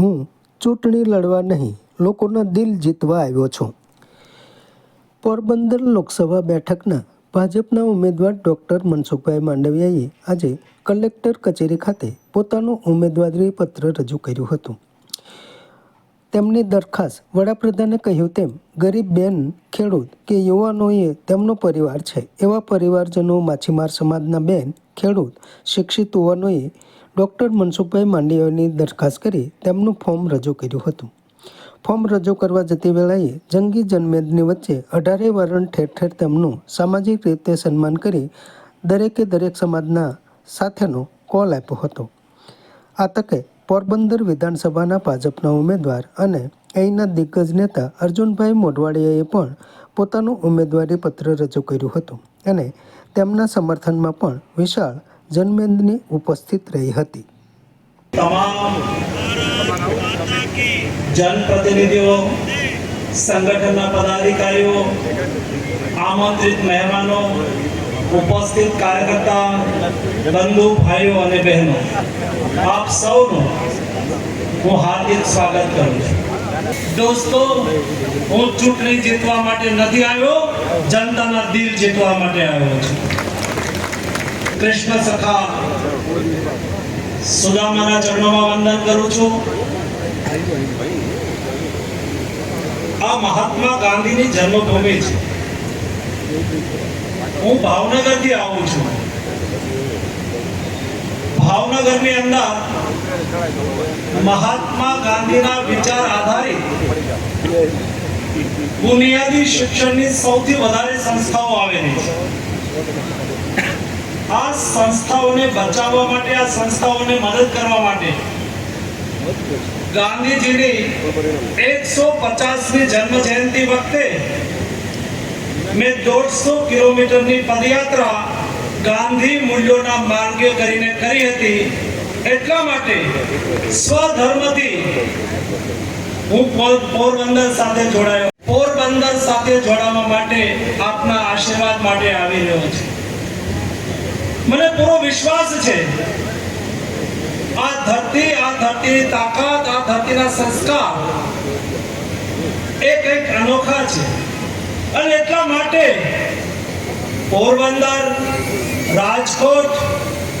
હું ચૂંટણી લડવા નહીં, લોકોના દિલ જીતવા આવ્યો છું. પોરબંદર લોકસભા બેઠકના ભાજપના ઉમેદવાર ડૉક્ટર મનસુખભાઈ માંડવિયાએ આજે કલેક્ટર કચેરી ખાતે પોતાનું ઉમેદવારી પત્ર રજૂ કર્યું હતું. તેમની દરખાસ્ત વડાપ્રધાને કહ્યું તેમ, ગરીબ બેન, ખેડૂત કે યુવાનોએ તેમનો પરિવાર છે. એવા પરિવારજનો માછીમાર સમાજના બેન, ખેડૂત, શિક્ષિત યુવાનોએ ડૉક્ટર મનસુખભાઈ માંડવિયાની દરખાસ્ત કરી તેમનું ફોર્મ રજૂ કર્યું હતું. ફોર્મ રજૂ કરવા જતી વેળાએ જંગી જનમેદની વચ્ચે અઢારે વર્ણ ઠેર ઠેર તેમનું સામાજિક રીતે સન્માન કરી દરેકે દરેક સમાજના સાથેનો કોલ આપ્યો હતો. આ તકે પોરબંદર વિધાનસભાના ભાજપના ઉમેદવાર અને અહીંના દિગ્ગજ નેતા અર્જુનભાઈ મોઢવાડિયાએ પણ પોતાનું ઉમેદવારી પત્ર રજૂ કર્યું હતું અને તેમના સમર્થનમાં પણ વિશાળ જનમેદની ઉપસ્થિત રહી હતી. તમામ જનપ્રતિનિધિઓ, સંગઠનના પદાધિકારીઓ, આમંત્રિત મહેમાનો, ઉપસ્થિત કાર્યકર્તા, બંધુ ભાઈઓ અને બહેનો, આપ સૌનું હું હાર્દિક સ્વાગત કરું છું. દોસ્તો, હું ચૂંટણી જીતવા માટે નથી આવ્યો, જનતાના દિલ જીતવા માટે આવ્યો છું. કૃષ્ણ સખા સુદામાના ચરણોમાં વંદન કરું છું. આ મહાત્મા ગાંધીની જન્મભૂમિ છે. હું ભાવનગરથી આવું છું. ભાવનગરની અંદર મહાત્મા ગાંધીના વિચાર આધારિત બુનિયાદી શિક્ષણની સૌથી વધારે સંસ્થાઓ આવેલી છે. આ સંસ્થાઓને બચાવવા માટે, આ સંસ્થાઓને મદદ કરવા માટે. ગાંધીજીની એકસો પચાસમી જન્મ જયંતિ વખતે મેં દોઢસો કિલોમીટરની પદયાત્રા ગાંધી મૂલ્યોના માર્ગે કરીને કરી હતી. એટલા માટે સ્વધર્મથી હું પોરબંદર સાથે જોડાયો. પોરબંદર સાથે જોડાવા માટે આપના આશીર્વાદ માટે આવી રહ્યો છું. મને પૂરો વિશ્વાસ છે. આ ધરતી, આ ધરતીની તાકાત, આ ધરતીના સંસ્કાર એ કંઈક અનોખા છે. અને એટલા માટે પોરબંદર, રાજકોટ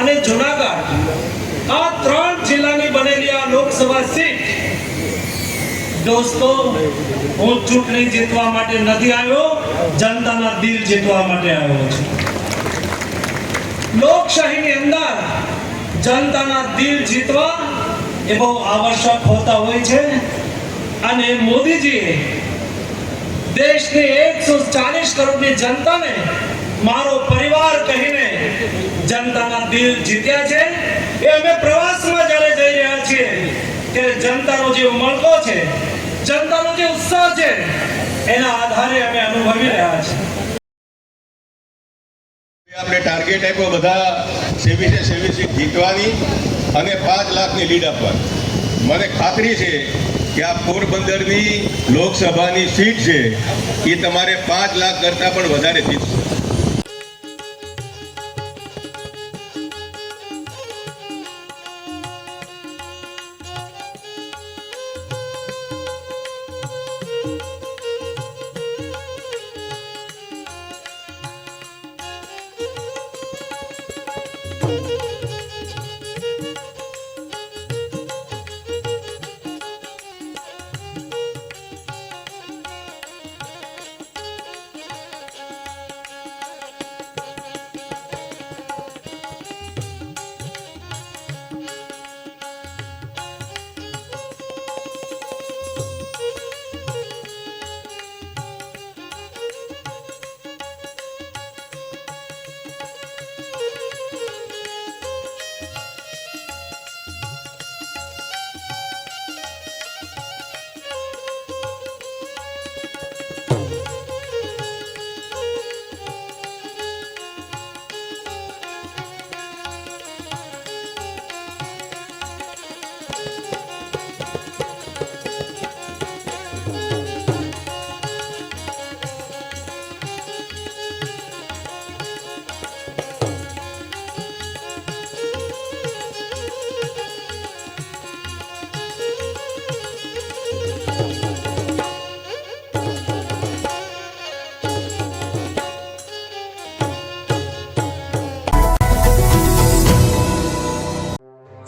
અને જુનાગઢ આ ત્રણ જિલ્લાની બનેલી આ લોકસભા સીટ દોસ્તો, હું ચૂંટણી જીતવા માટે નથી આવ્યો, જનતાના દિલ જીતવા માટે આવ્યો છું. લોકશાહીની અંદર જનતાના દિલ જીતવા એ બહુ આવશ્યક હોતા હોય છે. અને મોદીજીએ દેશની એકસો ચાલીસ કરોડની જનતાને મારો પરિવાર કહીને જનતાના દિલ જીત્યા છે. એ અમે પ્રવાસમાં જ્યારે જઈ રહ્યા છીએ, ત્યારે જનતાનો જે ઉમળકો છે, જનતાનો જે ઉત્સાહ છે, એના આધારે અમે અનુભવી રહ્યા છીએ. આપણે ટાર્ગેટ આપ્યો બધા સેવીસે સેવી જીતવાની અને પાંચ લાખની લીડ આપવાની. મને ખાતરી છે કે આ પોરબંદરની લોકસભાની સીટ છે એ તમારે પાંચ લાખ કરતાં પણ વધારે જીતશે.